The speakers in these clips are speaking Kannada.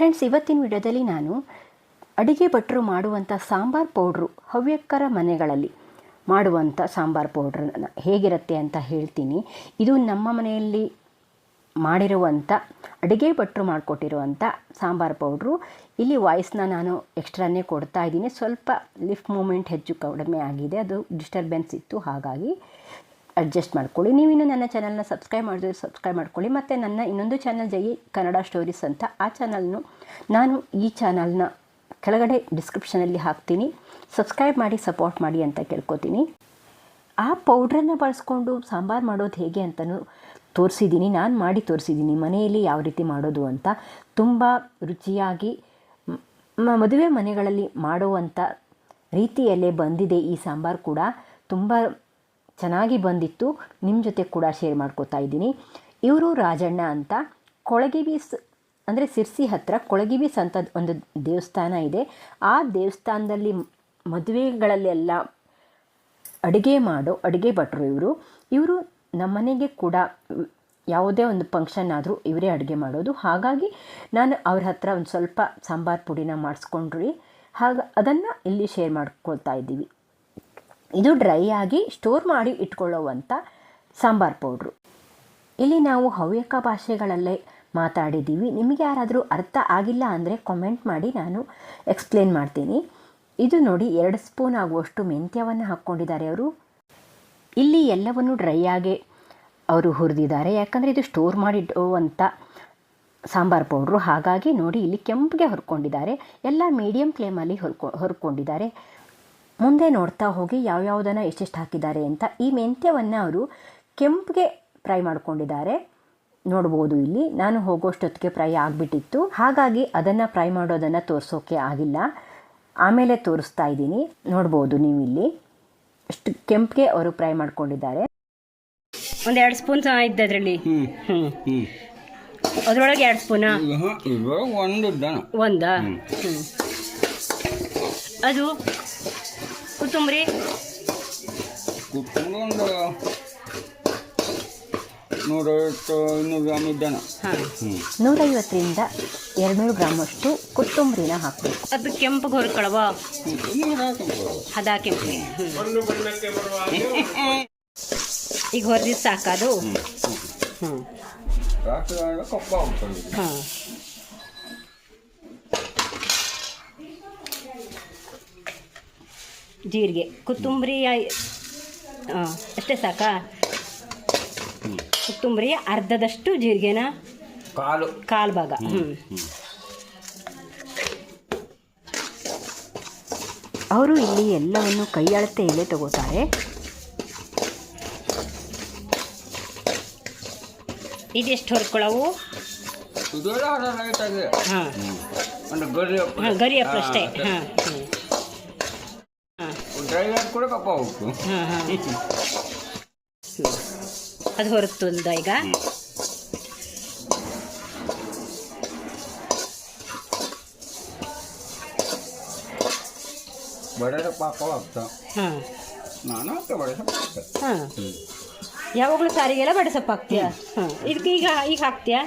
ಫ್ರೆಂಡ್ಸ್ ಇವತ್ತಿನ ವಿಡಿಯೋದಲ್ಲಿ ನಾನು ಅಡಿಗೆ ಭಟ್ರು ಮಾಡುವಂಥ ಸಾಂಬಾರ್ ಪೌಡ್ರು, ಹವ್ಯಕರ ಮನೆಗಳಲ್ಲಿ ಮಾಡುವಂಥ ಸಾಂಬಾರ್ ಪೌಡ್ರ್ ಹೇಗಿರುತ್ತೆ ಅಂತ ಹೇಳ್ತೀನಿ. ಇದು ನಮ್ಮ ಮನೆಯಲ್ಲಿ ಮಾಡಿರುವಂಥ, ಅಡುಗೆ ಭಟ್ರು ಮಾಡಿಕೊಟ್ಟಿರುವಂಥ ಸಾಂಬಾರ್ ಪೌಡ್ರು. ಇಲ್ಲಿ ವಾಯ್ಸ್ನ ನಾನು ಎಕ್ಸ್ಟ್ರಾನೇ ಕೊಡ್ತಾ ಇದ್ದೀನಿ. ಸ್ವಲ್ಪ ಲಿಫ್ಟ್ ಮೂಮೆಂಟ್ ಹೆಚ್ಚು ಕಡಿಮೆ ಆಗಿದೆ. ಅದು ಡಿಸ್ಟರ್ಬೆನ್ಸ್ ಇತ್ತು, ಹಾಗಾಗಿ ಅಡ್ಜಸ್ಟ್ ಮಾಡ್ಕೊಳ್ಳಿ. ನೀವಿನ್ನು ನನ್ನ ಚಾನಲ್ನ ಸಬ್ಸ್ಕ್ರೈಬ್ ಮಾಡಿದ್ರೆ ಸಬ್ಸ್ಕ್ರೈಬ್ ಮಾಡ್ಕೊಳ್ಳಿ. ಮತ್ತು ನನ್ನ ಇನ್ನೊಂದು ಚಾನಲ್ ಜೈ ಕನ್ನಡ ಸ್ಟೋರೀಸ್ ಅಂತ, ಆ ಚಾನಲ್ನು ನಾನು ಈ ಚಾನಲ್ನ ಕೆಳಗಡೆ ಡಿಸ್ಕ್ರಿಪ್ಷನಲ್ಲಿ ಹಾಕ್ತೀನಿ. ಸಬ್ಸ್ಕ್ರೈಬ್ ಮಾಡಿ ಸಪೋರ್ಟ್ ಮಾಡಿ ಅಂತ ಕೇಳ್ಕೊತೀನಿ. ಆ ಪೌಡ್ರನ್ನು ಬಳಸ್ಕೊಂಡು ಸಾಂಬಾರು ಮಾಡೋದು ಹೇಗೆ ಅಂತಲೂ ತೋರಿಸಿದ್ದೀನಿ ನಾನು ಮಾಡಿ ತೋರಿಸಿದ್ದೀನಿ ಮನೆಯಲ್ಲಿ ಯಾವ ರೀತಿ ಮಾಡೋದು ಅಂತ ತುಂಬ ರುಚಿಯಾಗಿ ಮದುವೆ ಮನೆಗಳಲ್ಲಿ ಮಾಡುವಂಥ ರೀತಿಯಲ್ಲೇ ಬಂದಿದೆ ಈ ಸಾಂಬಾರು ಕೂಡ. ತುಂಬ ಚೆನ್ನಾಗಿ ಬಂದಿತ್ತು ನಿಮ್ಮ ಜೊತೆ ಕೂಡ ಶೇರ್ ಮಾಡ್ಕೋತಾ ಇದ್ದೀನಿ. ಇವರು ರಾಜಣ್ಣ ಅಂತ. ಕೊಳಗಿಬೀಸ್ ಅಂದರೆ ಸಿರ್ಸಿ ಹತ್ತಿರ ಕೊಳಗಿಬೀಸ್ ಅಂತ ಒಂದು ದೇವಸ್ಥಾನ ಇದೆ. ಆ ದೇವಸ್ಥಾನದಲ್ಲಿ ಮದುವೆಗಳಲ್ಲೆಲ್ಲ ಅಡುಗೆ ಮಾಡೋ, ಅಡುಗೆ ಭಟ್ರು ಇವರು. ಇವರು ನಮ್ಮನೆಗೆ ಕೂಡ ಯಾವುದೇ ಒಂದು ಫಂಕ್ಷನ್ ಆದರೂ ಇವರೇ ಅಡುಗೆ ಮಾಡೋದು. ಹಾಗಾಗಿ ನಾನು ಅವ್ರ ಹತ್ರ ಒಂದು ಸ್ವಲ್ಪ ಸಾಂಬಾರು ಪುಡಿನ ಮಾಡಿಸ್ಕೊಂಡ್ರಿ. ಹಾಗ, ಅದನ್ನು ಇಲ್ಲಿ ಶೇರ್ ಮಾಡ್ಕೊಳ್ತಾ ಇದ್ದೀವಿ. ಇದು ಡ್ರೈ ಆಗಿ ಸ್ಟೋರ್ ಮಾಡಿ ಇಟ್ಕೊಳ್ಳುವಂಥ ಸಾಂಬಾರ್ ಪೌಡ್ರು. ಇಲ್ಲಿ ನಾವು ಹವ್ಯಕ ಭಾಷೆಗಳಲ್ಲೇ ಮಾತಾಡಿದ್ದೀವಿ. ನಿಮಗೆ ಯಾರಾದರೂ ಅರ್ಥ ಆಗಿಲ್ಲ ಅಂದರೆ ಕಾಮೆಂಟ್ ಮಾಡಿ, ನಾನು ಎಕ್ಸ್ಪ್ಲೇನ್ ಮಾಡ್ತೀನಿ. ಇದು ನೋಡಿ, ಎರಡು ಸ್ಪೂನ್ ಆಗುವಷ್ಟು ಮೆಂತ್ಯವನ್ನು ಹಾಕ್ಕೊಂಡಿದ್ದಾರೆ ಅವರು. ಇಲ್ಲಿ ಎಲ್ಲವನ್ನು ಡ್ರೈ ಆಗಿ ಅವರು ಹುರಿದಿದ್ದಾರೆ. ಯಾಕಂದರೆ ಇದು ಸ್ಟೋರ್ ಮಾಡಿಡುವಂಥ ಸಾಂಬಾರ್ ಪೌಡ್ರು. ಹಾಗಾಗಿ ನೋಡಿ, ಇಲ್ಲಿ ಕೆಂಪಿಗೆ ಹೊರ್ಕೊಂಡಿದ್ದಾರೆ. ಎಲ್ಲ ಮೀಡಿಯಂ ಫ್ಲೇಮಲ್ಲಿ ಹೊರ್ಕೊ, ಹುರ್ಕೊಂಡಿದ್ದಾರೆ. ಮುಂದೆ ನೋಡ್ತಾ ಹೋಗಿ ಯಾವ್ಯಾವುದನ್ನು ಎಷ್ಟೆಷ್ಟು ಹಾಕಿದ್ದಾರೆ ಅಂತ ಈ ಮೆಂತ್ಯವನ್ನು ಅವರು ಕೆಂಪಿಗೆ ಫ್ರೈ ಮಾಡ್ಕೊಂಡಿದ್ದಾರೆ. ನೋಡ್ಬೋದು ಇಲ್ಲಿ. ನಾನು ಹೋಗೋಷ್ಟೊತ್ತಿಗೆ ಫ್ರೈ ಆಗಿಬಿಟ್ಟಿತ್ತು. ಹಾಗಾಗಿ ಅದನ್ನು ಫ್ರೈ ಮಾಡೋದನ್ನು ತೋರಿಸೋಕೆ ಆಗಿಲ್ಲ. ಆಮೇಲೆ ತೋರಿಸ್ತಾ ಇದ್ದೀನಿ. ನೋಡ್ಬೋದು ನೀವು ಇಲ್ಲಿ ಅಷ್ಟು ಕೆಂಪಿಗೆ ಅವರು ಫ್ರೈ ಮಾಡ್ಕೊಂಡಿದ್ದಾರೆ. ಒಂದೆರಡು ಎರಡು ಸ್ಪೂನ್ ಇದ್ದ ಅದರಲ್ಲಿ ಹ್ಮ್ ಹ್ಞೂ ಹ್ಮ್. ಅದ್ರೊಳಗೆ ಎರಡು ಸ್ಪೂನಾ? ಒಂದು ಅದು ಕೊತ್ತಂಬರಿ. ಕುತ್ಕೊಂಡು ಒಂದು ನೂರೈವತ್ತು ಇನ್ನೂರು ಗ್ರಾಮ್ ಇದ್ದಾನ. ನೂರೈವತ್ತರಿಂದ ಎರಡುನೂರು ಗ್ರಾಮಷ್ಟು ಕೊತ್ತಂಬರಿನ ಹಾಕಬೇಕು. ಅದು ಕೆಂಪು ಹೊರ್ಕೊಳವ ಹದ ಕೆಂಪು. ಈಗ ಹೊರದಿದ್ದು ಸಾಕದು ಹ್ಞೂ ಹಾಂ. ಜೀರಿಗೆ ಕೊತ್ತಂಬರಿ ಹಾಂ ಅಷ್ಟೇ ಸಾಕಾ? ಕೊತ್ತಂಬರಿ ಅರ್ಧದಷ್ಟು ಜೀರಿಗೆನ ಕಾಲು. ಕಾಲು ಭಾಗ. ಹ್ಞೂ ಅವರು ಇಲ್ಲಿ ಎಲ್ಲವನ್ನು ಕೈ ಅಳತೆಯಲ್ಲೇ ತಗೋತಾರೆ. ಇದೆಷ್ಟು ಹೊರ್ಕೊಳ್ಳವು ಹಾಂ. ಹ್ಮ್. ಒಂದು ಗರಿ ಹಾಂ ಗರಿ ಅಷ್ಟೇ. ಹಾಂ. ಹ್ಞೂ ಹಾಂ ಡ್ರೈ ಆಗಿ ಕೂಡ ಕಪ್ಪ ಹಾಂ ಅದು ಹೊರತುಲ್ದ ಈಗ? ಬಡೆ ಸೊಪ್ಪು ಹಾಕೋ ನಾನು ಹಾಕ್ತೆ ಬಡೆ ಸೊಪ್ಪು ಹಾಕ್ತೆ ಹಾಂ. ಹ್ಮ್ ಯಾವಾಗಲೂ ಸಾರಿಗೆಲ್ಲ ಬಡೆ ಸೊಪ್ಪು ಹಾಕ್ತೀಯಾ? ಹಾಂ. ಇದಕ್ಕೆ ಈಗ ಈಗ ಹಾಕ್ತೀಯಾ?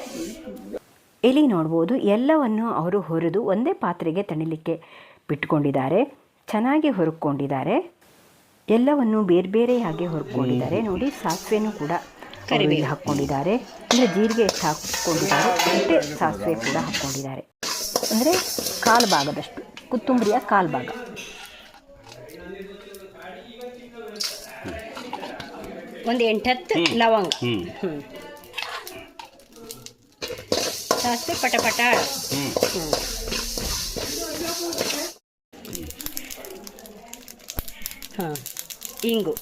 ಇಲ್ಲಿ ನೋಡ್ಬೋದು ಎಲ್ಲವನ್ನು ಅವರು ಹೊರದು ಒಂದೇ ಪಾತ್ರೆಗೆ ತಣಿಲಿಕ್ಕೆ ಬಿಟ್ಕೊಂಡಿದ್ದಾರೆ. ಚೆನ್ನಾಗಿ ಹುರ್ಕೊಂಡಿದ್ದಾರೆ. ಎಲ್ಲವನ್ನು ಬೇರೆ ಬೇರೆಯಾಗಿ ಹುರ್ಕೊಂಡಿದ್ದಾರೆ. ನೋಡಿ ಸಾಸಿವೆನೂ ಕೂಡ ಕರಿಬೇವು. ಇಲ್ಲಿ ಹಾಕ್ಕೊಂಡಿದ್ದಾರೆ ಅಂದರೆ ಜೀರಿಗೆ ಎಷ್ಟು ಹಾಕ್ಕೊಂಡಿದ್ದಾರೆ? ಅಷ್ಟೇ ಸಾಸಿವೆ ಕೂಡ ಹಾಕ್ಕೊಂಡಿದ್ದಾರೆ ಅಂದರೆ ಕಾಲು ಭಾಗದಷ್ಟು. ಕೊತ್ತಂಬರಿಯ ಕಾಲು ಭಾಗ. ಒಂದು ಎಂಟತ್ತು ಲವಂಗ. ಸಾಸಿವೆ ಪಟ ಪಟ ಹ್ಮ್ ಹ್ಞೂ ಹಾಂ ಇಂಗು.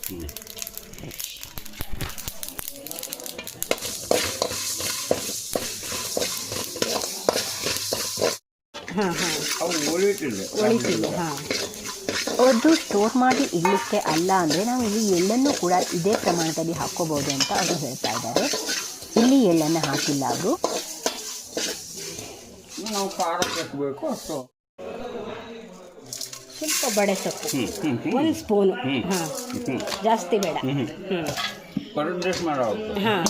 ಹಾಂ ಹಾಂ. ಹಾಂ. ಅದು ಸ್ಟೋರ್ ಮಾಡಿ ಇಡಲಿಕ್ಕೆ ಅಲ್ಲ ಅಂದರೆ ನಾವು ಇಲ್ಲಿ ಎಳ್ಳನ್ನು ಕೂಡ ಇದೇ ಪ್ರಮಾಣದಲ್ಲಿ ಹಾಕ್ಕೋಬೋದು ಅಂತ ಅವರು ಹೇಳ್ತಾ ಇದ್ದಾರೆ. ಇಲ್ಲಿ ಎಳ್ಳನ್ನು ಹಾಕಿಲ್ಲ ಅವರು. ನಾವು ಖಾರಕ್ಕೆ ಹಾಕಬೇಕು ಬೇಕು ಅಷ್ಟು. ಸ್ವಲ್ಪ ಬಡೆ ಸೊಪ್ಪು. ಒಂದು ಸ್ಪೂನ್. ಹಾಂ. ಜಾಸ್ತಿ ಬೇಡ. ಹಾಂ.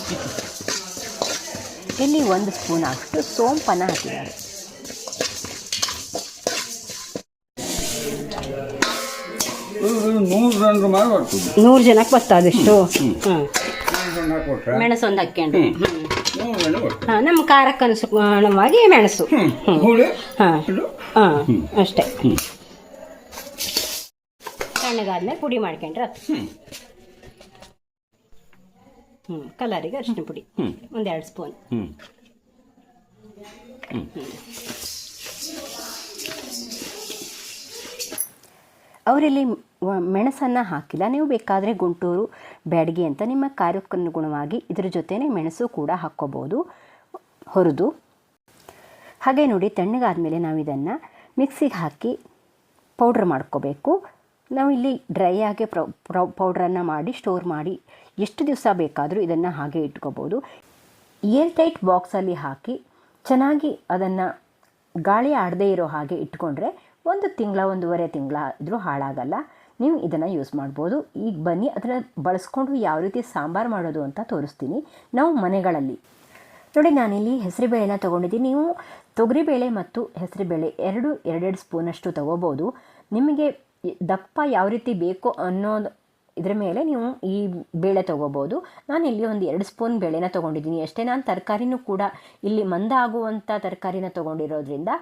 ಇಲ್ಲಿ ಒಂದು ಸ್ಪೂನ್ ಅಷ್ಟು ಸೋಂಪನ್ನು ಹಾಕಿದ್ದಾರೆ. ನೂರು ಜನಕ್ಕೆ ಬರ್ತಾ ಅದಿಷ್ಟು? ಹಾಂ. ನೂರು ಜನ ಕೊಟ್ರೆ? ಮೆಣಸು ಒಂದು ಹಾಕ್ಯಂಡು ಬರ್ತದೆ ಹಾಂ ನಮ್ಮ ಖಾರಕ್ಕೆ ಅನುಗುಣವಾಗಿ ಮೆಣಸು. ಹಾಂ. ಹಾಂ ಅಷ್ಟೇ. ಹ್ಞೂ ತಣ್ಣಗಾದ್ಮೇಲೆ ಪುಡಿ ಮಾಡ್ಕೊಂಡ್ರೆ ಅದು ಹ್ಞೂ ಹ್ಞೂ ಕಲರಿಗೆ ಅರಿಶಿನ ಪುಡಿ. ಹ್ಞೂ ಒಂದೆರಡು ಸ್ಪೂನ್. ಹ್ಞೂ ಅವರಲ್ಲಿ ಮೆಣಸನ್ನು ಹಾಕಿಲ್ಲ. ನೀವು ಬೇಕಾದರೆ ಗುಂಟೂರು ಬ್ಯಾಡಗಿ ಅಂತ ನಿಮ್ಮ ಕಾರ್ಯಕ್ಕನುಗುಣವಾಗಿ ಇದರ ಜೊತೆನೇ ಮೆಣಸು ಕೂಡ ಹಾಕ್ಕೋಬೋದು. ಹೊರದು. ಹಾಗೆ ನೋಡಿ ತಣ್ಣಗಾದ ಮೇಲೆ ನಾವು ಇದನ್ನು ಮಿಕ್ಸಿಗೆ ಹಾಕಿ ಪೌಡ್ರ್ ಮಾಡ್ಕೋಬೇಕು. ನಾವು ಇಲ್ಲಿ ಡ್ರೈ ಆಗಿ ಪೌಡ್ರನ್ನು ಮಾಡಿ ಸ್ಟೋರ್ ಮಾಡಿ ಎಷ್ಟು ದಿವಸ ಬೇಕಾದರೂ ಇದನ್ನು ಹಾಗೆ ಇಟ್ಕೋಬೋದು. ಏರ್ ಟೈಟ್ ಬಾಕ್ಸಲ್ಲಿ ಹಾಕಿ ಚೆನ್ನಾಗಿ ಅದನ್ನು ಗಾಳಿ ಆಡದೇ ಇರೋ ಹಾಗೆ ಇಟ್ಕೊಂಡ್ರೆ ಒಂದು ತಿಂಗಳ, ಒಂದೂವರೆ ತಿಂಗಳ ಆದರೂ ಹಾಳಾಗಲ್ಲ. ನೀವು ಇದನ್ನು ಯೂಸ್ ಮಾಡ್ಬೋದು. ಈಗ ಬನ್ನಿ, ಅದನ್ನು ಬಳಸ್ಕೊಂಡು ಯಾವ ರೀತಿ ಸಾಂಬಾರು ಮಾಡೋದು ಅಂತ ತೋರಿಸ್ತೀನಿ. ನಾವು ಮನೆಗಳಲ್ಲಿ. ನೋಡಿ, ನಾನಿಲ್ಲಿ ಹೆಸರುಬೇಳೆನ ತೊಗೊಂಡಿದ್ದೀನಿ. ನೀವು ತೊಗರಿಬೇಳೆ ಮತ್ತು ಹೆಸರುಬೇಳೆ ಎರಡು, ಎರಡೆರಡು ಸ್ಪೂನಷ್ಟು ತೊಗೋಬೋದು. ನಿಮಗೆ ದಪ್ಪ ಯಾವ ರೀತಿ ಬೇಕು ಅನ್ನೋದು ಇದ್ರ ಮೇಲೆ ನೀವು ಈ ಬೇಳೆ ತೊಗೋಬೋದು. ನಾನು ಇಲ್ಲಿ ಒಂದು ಎರಡು ಸ್ಪೂನ್ ಬೇಳೆನ ತೊಗೊಂಡಿದ್ದೀನಿ. ಅಷ್ಟೇ ನಾನು ತರಕಾರಿನೂ ಕೂಡ ಇಲ್ಲಿ ಮಂದ ಆಗುವಂಥ ತರಕಾರಿನ ತೊಗೊಂಡಿರೋದ್ರಿಂದ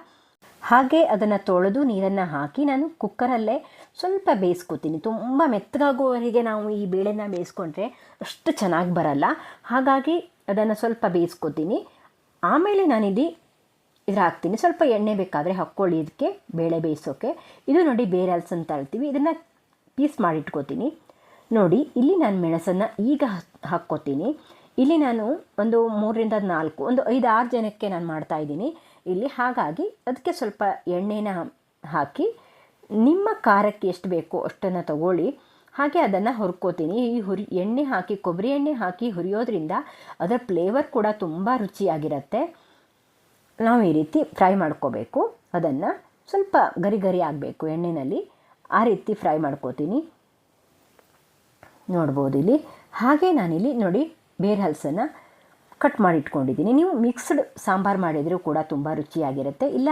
ಹಾಗೆ ಅದನ್ನು ತೊಳೆದು ನೀರನ್ನು ಹಾಕಿ ನಾನು ಕುಕ್ಕರಲ್ಲೇ ಸ್ವಲ್ಪ ಬೇಯಿಸ್ಕೊತೀನಿ. ತುಂಬ ಮೆತ್ತಗಾಗುವವರೆಗೆ ನಾವು ಈ ಬೇಳೆನ ಬೇಯಿಸ್ಕೊಂಡ್ರೆ ಅಷ್ಟು ಚೆನ್ನಾಗಿ ಬರಲ್ಲ. ಹಾಗಾಗಿ ಅದನ್ನು ಸ್ವಲ್ಪ ಬೇಯಿಸ್ಕೊತೀನಿ. ಆಮೇಲೆ ನಾನಿಲ್ಲಿ ಇದ್ರ ಹಾಕ್ತೀನಿ ಸ್ವಲ್ಪ ಎಣ್ಣೆ ಬೇಕಾದರೆ ಹಾಕ್ಕೊಳ್ಳಿ ಇದಕ್ಕೆ, ಬೇಳೆ ಬೇಯಿಸೋಕೆ. ಇದು ನೋಡಿ ಬೇರಲ್ಸ್ ಅಂತ ಹೇಳ್ತೀವಿ. ಇದನ್ನು ಪೀಸ್ ಮಾಡಿಟ್ಕೋತೀನಿ. ನೋಡಿ, ಇಲ್ಲಿ ನಾನು ಮೆಣಸನ್ನು ಈಗ ಹಾಕ್- ಹಾಕ್ಕೋತೀನಿ. ಇಲ್ಲಿ ನಾನು ಒಂದು ಮೂರರಿಂದ ನಾಲ್ಕು, ಒಂದು ಐದು ಆರು ಜನಕ್ಕೆ ನಾನು ಮಾಡ್ತಾ ಇದ್ದೀನಿ. ಇಲ್ಲಿ ಹಾಗಾಗಿ ಅದಕ್ಕೆ ಸ್ವಲ್ಪ ಎಣ್ಣೆನ ಹಾಕಿ, ನಿಮ್ಮ ಖಾರಕ್ಕೆ ಎಷ್ಟು ಬೇಕೋ ಅಷ್ಟನ್ನು ತಗೊಳ್ಳಿ. ಹಾಗೆ ಅದನ್ನು ಹುರ್ಕೋತೀನಿ. ಈ ಹುರಿ, ಎಣ್ಣೆ ಹಾಕಿ, ಕೊಬ್ಬರಿ ಎಣ್ಣೆ ಹಾಕಿ ಹುರಿಯೋದ್ರಿಂದ ಅದರ ಫ್ಲೇವರ್ ಕೂಡ ತುಂಬ ರುಚಿಯಾಗಿರುತ್ತೆ. ನಾವು ಈ ರೀತಿ ಫ್ರೈ ಮಾಡ್ಕೋಬೇಕು. ಅದನ್ನು ಸ್ವಲ್ಪ ಗರಿ ಗರಿ ಆಗಬೇಕು ಎಣ್ಣೆಯಲ್ಲಿ ಆ ರೀತಿ ಫ್ರೈ ಮಾಡ್ಕೋತೀನಿ. ನೋಡ್ಬೋದು ಇಲ್ಲಿ. ಹಾಗೆ ನಾನಿಲ್ಲಿ ನೋಡಿ ಬೇರೆ ಹಲಸನ್ನು ಕಟ್ ಮಾಡಿ ಇಟ್ಕೊಂಡಿದ್ದೀನಿ ನೀವು ಮಿಕ್ಸ್ಡ್ ಸಾಂಬಾರು ಮಾಡಿದರೂ ಕೂಡ ತುಂಬ ರುಚಿಯಾಗಿರುತ್ತೆ. ಇಲ್ಲ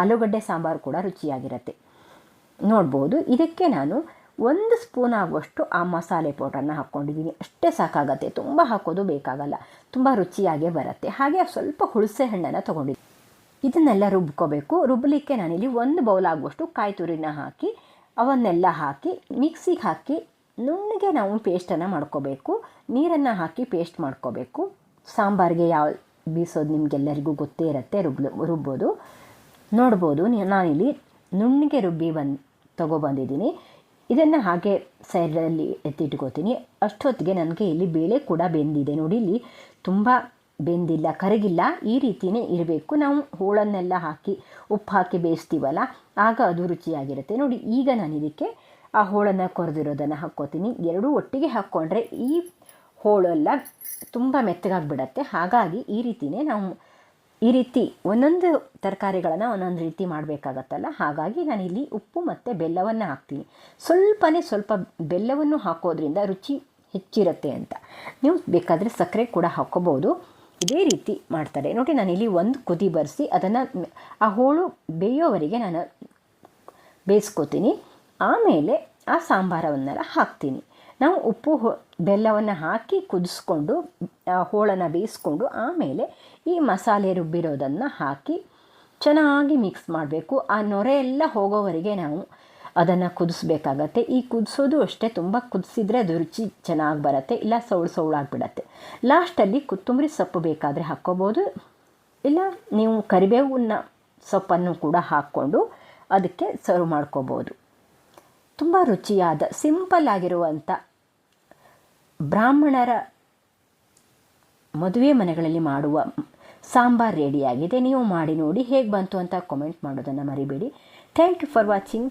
ಆಲೂಗಡ್ಡೆ ಸಾಂಬಾರು ಕೂಡ ರುಚಿಯಾಗಿರುತ್ತೆ. ನೋಡ್ಬೋದು. ಇದಕ್ಕೆ ನಾನು ಒಂದು ಸ್ಪೂನ್ ಆಗುವಷ್ಟು ಆ ಮಸಾಲೆ ಪೌಡ್ರನ್ನು ಹಾಕ್ಕೊಂಡಿದ್ದೀನಿ. ಅಷ್ಟೇ ಸಾಕಾಗತ್ತೆ. ತುಂಬ ಹಾಕೋದು ಬೇಕಾಗಲ್ಲ. ತುಂಬ ರುಚಿಯಾಗೇ ಬರುತ್ತೆ. ಹಾಗೆ ಸ್ವಲ್ಪ ಹುಳಸೆ ಹಣ್ಣನ್ನು ತೊಗೊಂಡಿದ್ದೀನಿ ಇದನ್ನೆಲ್ಲ ರುಬ್ಕೋಬೇಕು. ರುಬ್ಬಲಿಕ್ಕೆ ನಾನಿಲ್ಲಿ ಒಂದು ಬೌಲ್ ಆಗುವಷ್ಟು ಕಾಯಿ ತುರಿನ ಹಾಕಿ, ಅವನ್ನೆಲ್ಲ ಹಾಕಿ ಮಿಕ್ಸಿಗೆ ಹಾಕಿ, ನುಣ್ಣಗೆ ನಾವು ಪೇಸ್ಟನ್ನು ಮಾಡ್ಕೋಬೇಕು. ನೀರನ್ನು ಹಾಕಿ ಪೇಸ್ಟ್ ಮಾಡ್ಕೋಬೇಕು. ಸಾಂಬಾರಿಗೆ ಯಾವ ಬೀಸೋದು ನಿಮಗೆಲ್ಲರಿಗೂ ಗೊತ್ತೇ ಇರುತ್ತೆ ರುಬ್ ರುಬ್ಬೋದು. ನೋಡ್ಬೋದು ನಾನಿಲ್ಲಿ ನುಣ್ಣಗೆ ರುಬ್ಬಿ ಬಂದು ತೊಗೊಬಂದಿದ್ದೀನಿ ಇದನ್ನು ಹಾಗೆ ಸೈಡಲ್ಲಿ ಎತ್ತಿಟ್ಕೋತೀನಿ. ಅಷ್ಟೊತ್ತಿಗೆ ನನಗೆ ಇಲ್ಲಿ ಬೇಳೆ ಕೂಡ ಬೆಂದಿದೆ. ನೋಡಿ ಇಲ್ಲಿ ತುಂಬ ಬೆಂದಿಲ್ಲ, ಕರಗಿಲ್ಲ, ಈ ರೀತಿಯೇ ಇರಬೇಕು. ನಾವು ಹೋಳನ್ನೆಲ್ಲ ಹಾಕಿ, ಉಪ್ಪು ಹಾಕಿ ಬೇಯಿಸ್ತೀವಲ್ಲ, ಆಗ ಅದು ರುಚಿಯಾಗಿರುತ್ತೆ. ನೋಡಿ, ಈಗ ನಾನು ಇದಕ್ಕೆ ಆ ಹೋಳನ್ನು ಕೊರೆದಿರೋದನ್ನು ಹಾಕ್ಕೋತೀನಿ. ಎರಡೂ ಒಟ್ಟಿಗೆ ಹಾಕ್ಕೊಂಡ್ರೆ ಈ ಹೋಳೆಲ್ಲ ತುಂಬ ಮೆತ್ತಗಾಗ್ಬಿಡತ್ತೆ. ಹಾಗಾಗಿ ಈ ರೀತಿಯೇ ನಾವು ಈ ರೀತಿ ಒಂದೊಂದು ತರಕಾರಿಗಳನ್ನು ಒಂದೊಂದು ರೀತಿ ಮಾಡಬೇಕಾಗತ್ತಲ್ಲ. ಹಾಗಾಗಿ ನಾನು ಇಲ್ಲಿ ಉಪ್ಪು ಮತ್ತು ಬೆಲ್ಲವನ್ನು ಹಾಕ್ತೀನಿ. ಸ್ವಲ್ಪನೇ ಸ್ವಲ್ಪ ಬೆಲ್ಲವನ್ನು ಹಾಕೋದ್ರಿಂದ ರುಚಿ ಹೆಚ್ಚಿರುತ್ತೆ ಅಂತ. ನೀವು ಬೇಕಾದರೆ ಸಕ್ಕರೆ ಕೂಡ ಹಾಕ್ಕೋಬೋದು. ಇದೇ ರೀತಿ ಮಾಡ್ತಾರೆ. ನೋಡಿ, ನಾನು ಇಲ್ಲಿ ಒಂದು ಕುದಿ ಬರೆಸಿ ಅದನ್ನು ಆ ಹೋಳು ಬೇಯೋವರೆಗೆ ನಾನು ಬೇಯಿಸ್ಕೋತೀನಿ. ಆಮೇಲೆ ಆ ಸಾಂಬಾರವನ್ನೆಲ್ಲ ಹಾಕ್ತೀನಿ. ನಾವು ಉಪ್ಪು ಬೆಲ್ಲವನ್ನು ಹಾಕಿ ಕುದಿಸ್ಕೊಂಡು ಹೋಳನ್ನು ಬೇಯಿಸ್ಕೊಂಡು, ಆಮೇಲೆ ಈ ಮಸಾಲೆ ರುಬ್ಬಿರೋದನ್ನು ಹಾಕಿ ಚೆನ್ನಾಗಿ ಮಿಕ್ಸ್ ಮಾಡಬೇಕು. ಆ ನೊರೆ ಎಲ್ಲ ಹೋಗೋವರೆಗೆ ನಾವು ಅದನ್ನು ಕುದಿಸ್ಬೇಕಾಗತ್ತೆ. ಈ ಕುದಿಸೋದು ಅಷ್ಟೇ, ತುಂಬ ಕುದಿಸಿದ್ರೆ ಅದು ರುಚಿ ಚೆನ್ನಾಗಿ ಬರುತ್ತೆ, ಇಲ್ಲ ಸೌಳು ಸೌಳಾಗಿಬಿಡತ್ತೆ ಲಾಸ್ಟಲ್ಲಿ ಕೊತ್ತಂಬರಿ ಸೊಪ್ಪು ಬೇಕಾದರೆ ಹಾಕ್ಕೋಬೋದು. ಇಲ್ಲ, ನೀವು ಕರಿಬೇವಿನ ಸೊಪ್ಪನ್ನು ಕೂಡ ಹಾಕ್ಕೊಂಡು ಅದಕ್ಕೆ ಸರ್ವ್ ಮಾಡ್ಕೋಬೋದು. ತುಂಬ ರುಚಿಯಾದ ಸಿಂಪಲ್ ಆಗಿರುವಂಥ ಬ್ರಾಹ್ಮಣರ ಮದುವೆ ಮನೆಗಳಲ್ಲಿ ಮಾಡುವ ಸಾಂಬಾರ್ ರೆಡಿಯಾಗಿದೆ. ನೀವು ಮಾಡಿ ನೋಡಿ ಹೇಗೆ ಬಂತು ಅಂತ ಕಾಮೆಂಟ್ ಮಾಡೋದನ್ನು ಮರಿಬೇಡಿ. Thank you for watching